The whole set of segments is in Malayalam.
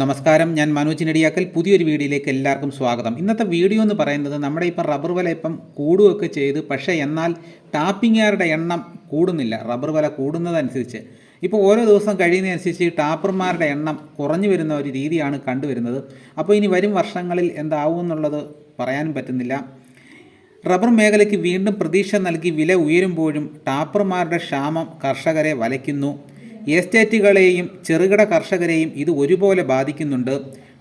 നമസ്കാരം ഞാൻ മനോജ് നെടിയാക്കൽ പുതിയൊരു വീഡിയോയിലേക്ക് എല്ലാവർക്കും സ്വാഗതം. ഇന്നത്തെ വീഡിയോ എന്ന് പറയുന്നത് നമ്മുടെ ഇപ്പം റബ്ബർ വില ഇപ്പം കൂടുകയൊക്കെ ചെയ്ത് പക്ഷേ എന്നാൽ ടാപ്പിങ്ങുകാരുടെ എണ്ണം കൂടുന്നില്ല. റബ്ബർ വില കൂടുന്നതനുസരിച്ച്. ഇപ്പോൾ ഓരോ ദിവസം കഴിയുന്നതനുസരിച്ച് ടാപ്പർമാരുടെ എണ്ണം കുറഞ്ഞു വരുന്ന ഒരു രീതിയാണ് കണ്ടുവരുന്നത്. അപ്പോൾ ഇനി വരും വർഷങ്ങളിൽ എന്താവും എന്നുള്ളത് പറയാനും പറ്റുന്നില്ല. റബ്ബർ മേഖലയ്ക്ക് വീണ്ടും പ്രതീക്ഷ നൽകി വില ഉയരുമ്പോഴും ടാപ്പർമാരുടെ ക്ഷാമം കർഷകരെ വലയ്ക്കുന്നു. എസ്റ്റേറ്റുകളെയും ചെറുകിട കർഷകരെയും ഇത് ഒരുപോലെ ബാധിക്കുന്നുണ്ട്.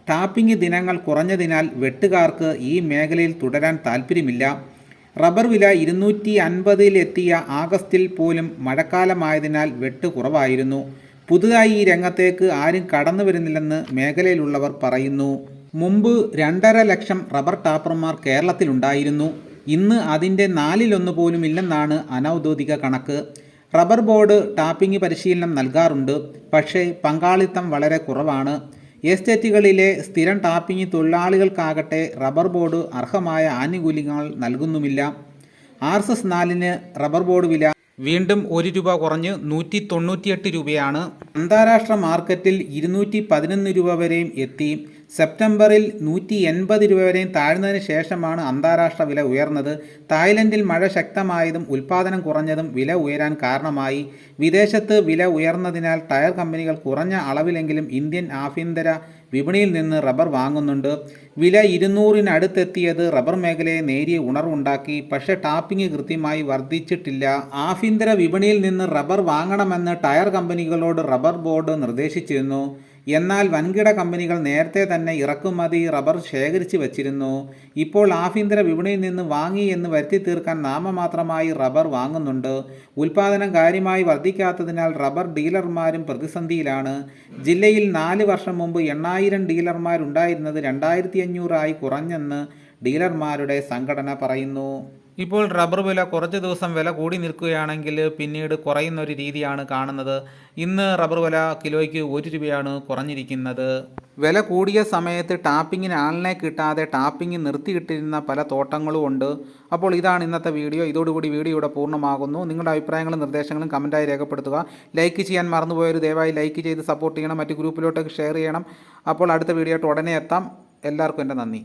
ടാപ്പിംഗ് ദിനങ്ങൾ കുറഞ്ഞതിനാൽ വെട്ടുകാർക്ക് ഈ മേഖലയിൽ തുടരാൻ താൽപ്പര്യമില്ല. റബ്ബർ വില ഇരുന്നൂറ്റി അൻപതിലെത്തിയ ആഗസ്റ്റിൽ പോലും മഴക്കാലമായതിനാൽ വെട്ട് കുറവായിരുന്നു. പുതുതായി ഈ രംഗത്തേക്ക് ആരും കടന്നു വരുന്നില്ലെന്ന് മേഖലയിലുള്ളവർ പറയുന്നു. മുമ്പ് രണ്ടര ലക്ഷം റബ്ബർ ടാപ്പർമാർ കേരളത്തിലുണ്ടായിരുന്നു. ഇന്ന് അതിന്റെ നാലിലൊന്ന് പോലും ഇല്ലെന്നാണ് അനൗദ്യോഗിക കണക്ക്. റബ്ബർ ബോർഡ് ടാപ്പിംഗ് പരിശീലനം നൽകാറുണ്ട്. പക്ഷേ പങ്കാളിത്തം വളരെ കുറവാണ്. എസ്റ്റേറ്റുകളിലെ സ്ഥിരം ടാപ്പിംഗ് തൊഴിലാളികൾക്കാകട്ടെ റബ്ബർ ബോർഡ് അർഹമായ ആനുകൂല്യങ്ങൾ നൽകുന്നുമില്ല. ആർ എസ് എസ് നാലിന് റബ്ബർ ബോർഡ് വില വീണ്ടും ഒരു രൂപ കുറഞ്ഞ് നൂറ്റി തൊണ്ണൂറ്റിയെട്ട് രൂപയാണ്. അന്താരാഷ്ട്ര മാർക്കറ്റിൽ ഇരുന്നൂറ്റി പതിനൊന്ന് രൂപ വരെയും എത്തി. സെപ്റ്റംബറിൽ നൂറ്റി എൺപത് രൂപ വരെയും താഴ്ന്നതിന് ശേഷമാണ് അന്താരാഷ്ട്ര വില ഉയർന്നത്. തായ്ലൻഡിൽ മഴ ശക്തമായതും ഉൽപ്പാദനം കുറഞ്ഞതും വില ഉയരാൻ കാരണമായി. വിദേശത്ത് വില ഉയർന്നതിനാൽ ടയർ കമ്പനികൾ കുറഞ്ഞ അളവിലെങ്കിലും ഇന്ത്യൻ ആഭ്യന്തര വിപണിയിൽ നിന്ന് റബ്ബർ വാങ്ങുന്നുണ്ട്. വില ഇരുന്നൂറിനടുത്തെത്തിയത് റബ്ബർ മേഖലയെ നേരിയ ഉണർവുണ്ടാക്കി. പക്ഷേ ടാപ്പിംഗ് കൃത്യമായി വർദ്ധിച്ചിട്ടില്ല. ആഭ്യന്തര വിപണിയിൽ നിന്ന് റബ്ബർ വാങ്ങണമെന്ന് ടയർ കമ്പനികളോട് റബ്ബർ ബോർഡ് നിർദ്ദേശിച്ചിരുന്നു. എന്നാൽ വൻകിട കമ്പനികൾ നേരത്തെ തന്നെ ഇറക്കുമതി റബ്ബർ ശേഖരിച്ചു വച്ചിരുന്നു. ഇപ്പോൾ ആഭ്യന്തര വിപണിയിൽ നിന്ന് വാങ്ങി എന്ന് വരുത്തി തീർക്കാൻ നാമമാത്രമായി റബ്ബർ വാങ്ങുന്നുണ്ട്. ഉൽപാദനം കാര്യമായി വർദ്ധിക്കാത്തതിനാൽ റബ്ബർ ഡീലർമാരും പ്രതിസന്ധിയിലാണ്. ജില്ലയിൽ നാല് വർഷം മുമ്പ് എണ്ണായിരം ഡീലർമാരുണ്ടായിരുന്നത് രണ്ടായിരത്തി അഞ്ഞൂറായി കുറഞ്ഞെന്ന് ഡീലർമാരുടെ സംഘടന പറയുന്നു. ഇപ്പോൾ റബ്ബർ വില കുറച്ച് ദിവസം വില കൂടി നിൽക്കുകയാണെങ്കിൽ പിന്നീട് കുറയുന്ന ഒരു രീതിയാണ് കാണുന്നത്. ഇന്ന് റബ്ബർ വില കിലോയ്ക്ക് ഒരു രൂപയാണ് കുറഞ്ഞിരിക്കുന്നത്. വില കൂടിയ സമയത്ത് ടാപ്പിങ്ങിന് ആളിനെ കിട്ടാതെ ടാപ്പിംഗ് നിർത്തിയിട്ടിരുന്ന പല തോട്ടങ്ങളും ഉണ്ട്. അപ്പോൾ ഇതാണ് ഇന്നത്തെ വീഡിയോ. ഇതോടുകൂടി വീഡിയോ ഇവിടെ പൂർണമാകുന്നു. നിങ്ങളുടെ അഭിപ്രായങ്ങളും നിർദ്ദേശങ്ങളും കമന്റായി രേഖപ്പെടുത്തുക. ലൈക്ക് ചെയ്യാൻ മറന്നുപോയൊരു ദയവായി ലൈക്ക് ചെയ്ത് സപ്പോർട്ട് ചെയ്യണം. മറ്റ് ഗ്രൂപ്പിലോട്ടൊക്കെ ഷെയർ ചെയ്യണം. അപ്പോൾ അടുത്ത വീഡിയോ ആയിട്ട് ഉടനെ എത്താം. എല്ലാവർക്കും എന്റെ നന്ദി.